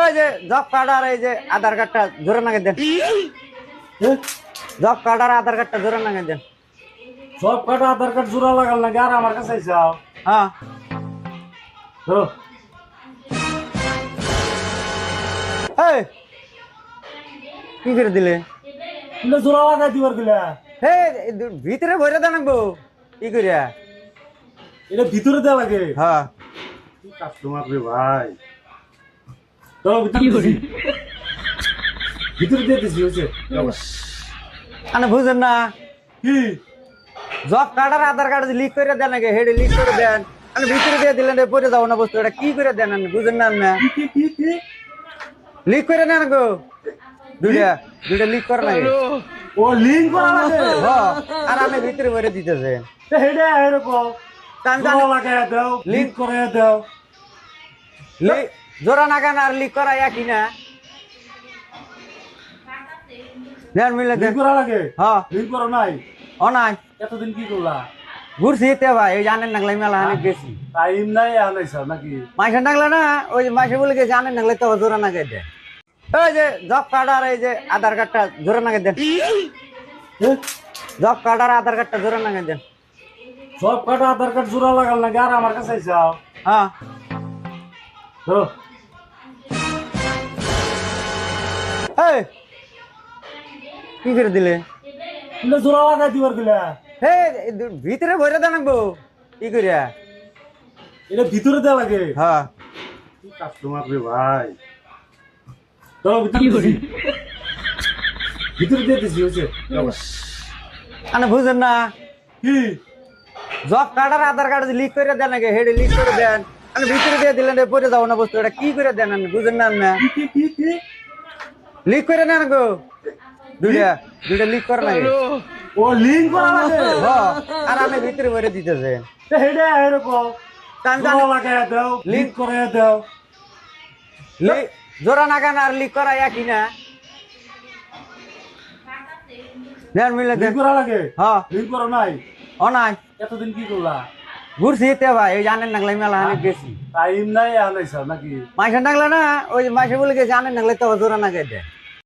এই যে job card আর এই যে আধার কার্ডটা জোরে নাগে দেন। জব কার্ড আর আধার কার্ডটা জোরে নাগে দেন। সব কাটা আধার কার্ড জোড়া লাগাল নাকি আর আমার কাছে আইসাও হ্যাঁ। ধরো। এই কি করে দিলে? কিন্তু জোড়া লাগাই দিবার গেলা হে ভিতরে ভরে দেন গো কি করিয়া এটা ভিতরে দেওয়া লাগে? হ্যাঁ। কাস্টমার রে ভাই? ধরো ভিতরে। ভিতরে দিয়ে দিছি হয়েছে। মানে বুঝেন না। কি? জব কার্ড আর আধার কার্ড লিক করে দেন নাকি হেডে লিক করে দেন। মানে ভিতরে দিয়ে দিলেন রে, পরে যাব না বস্তু এটা কি করে দেন আপনি? বুঝেন না না লিক করে নেন গো। দুইটা দুইটা লিক করে নাকি ও লিঙ্ক করা হ্যাঁ আর আমি ভিতরে ভরে দিতেছে। তো হেডে এরকম। দাও লিঙ্ক করে দাও। লি- জোড়া নাগান আর লিক করা একই না। দেন মিলে দেন। করা লাগে? হ্যাঁ। করো নাই? ও নাই। এতদিন কি করলা? ঘুরছি এতে ভাই ওই জানেন নাগলাই মেলা গেছি টাইম নাই নাকি? মাইসে নাগলা না ওই যে মাইসে বলে গেছে জানেন নাগলাই তো জোড়া নাগে দেন। ওই যে জব কার্ড আর এই যে আধার কার্ডটা জোড়া নাগে দেন। জব কার্ড আর আধার কার্ডটা জোড়া নাগে দেন। সব কাটা আধার কার্ড জোড়া লাগাল নাকি? আর আমার কাছে হ্যাঁ। ধরো। এই কি করে দিলে? কিন্তু জোড়া লাগাই দিবার গেলা। হে ভিতরে ভরে দেন গো কি করিয়া? এটা ভিতরে দেওয়া লাগে হ্যাঁ। কাস্টমার রে ভাই। ধরো ভিতরে দিছি। ভিতরে দিয়ে দিছি হয়েছে। বুঝেন না। কি? জব কার্ড আর আধার কার্ড লিক করে দেন নাকি হেডে লিক করে দেন। ভিতরে দিয়ে দিলেন রে, পরে যাব না বস্তু এটা কি করে দেন? বুঝেন না না কি কি? লিক করে নেন গো। দুইটা দুইটা লিক করে নাকি? ও লিঙ্ক করা হ্যাঁ আর আমি ভিতরে ভরে দিতেছে। তো হেডে এরকম। তা আমি জানি জোড়া দাও লিঙ্ক করে দাও। লি- জোড়া নাগান আর লিক করা একই না। দেন মিলে দেন। করা লাগে? হ্যাঁ লিঙ্ক করো নাই? ও নাই। এতদিন কি করলা? ঘুরছি এতে ভাই ওই জানেন নাগলাই মেলা হানি গেছি টাইম নাই আনাইছ নাকি? মাইসে নাগলা না ওই যে মাইসে বলে গেছে জানেন নাগলাই তো জোরা নাগে দেয়